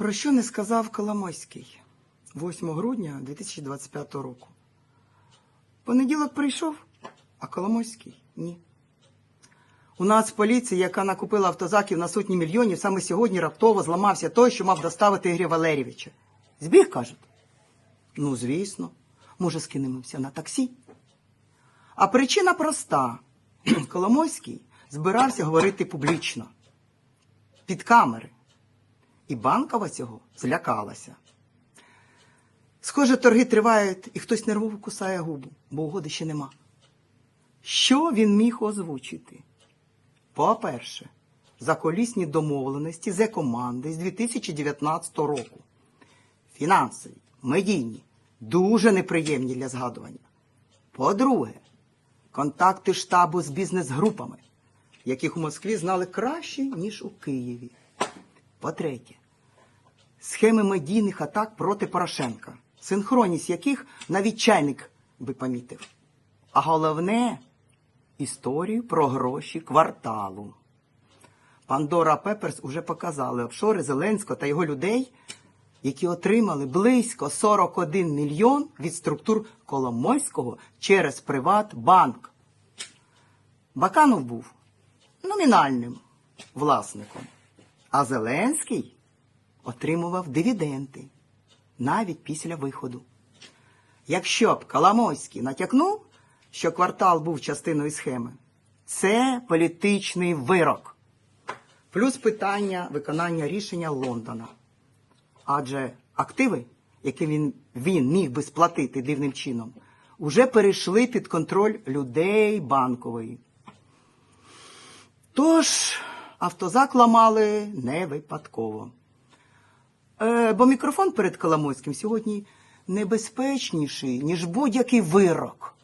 Про що не сказав Коломойський 8 грудня 2025 року? Понеділок прийшов, а Коломойський ні. У Нацполіції, яка накупила автозаків на сотні мільйонів, саме сьогодні раптово зламався той, що мав доставити Ігоря Валерійовича. Збіг, кажуть? Ну, звісно. Може, скинемося на таксі? А причина проста. Коломойський збирався говорити публічно, під камери. І банкова цього злякалася. Схоже, торги тривають, і хтось нервово кусає губу, бо угоди ще нема. Що він міг озвучити? По-перше, заколісні домовленості з команди з 2019 року. Фінансові, медійні, дуже неприємні для згадування. По-друге, контакти штабу з бізнес-групами, яких у Москві знали краще, ніж у Києві. По-третє, схеми медійних атак проти Порошенка, синхронність яких навіть чайник би помітив. А головне історію про гроші кварталу. Пандора Пеперс уже показали офшори Зеленського та його людей, які отримали близько 41 мільйон від структур Коломойського через Приватбанк. Баканов був номінальним власником, а Зеленський отримував дивіденди навіть після виходу. Якщо б Коломойський натякнув, що квартал був частиною схеми, це політичний вирок. Плюс питання виконання рішення Лондона. Адже активи, які він, він міг би сплатити дивним чином, уже перейшли під контроль людей банкової. Тож автозак ламали не випадково. Е, бо мікрофон перед Коломойським сьогодні небезпечніший, ніж будь-який вирок.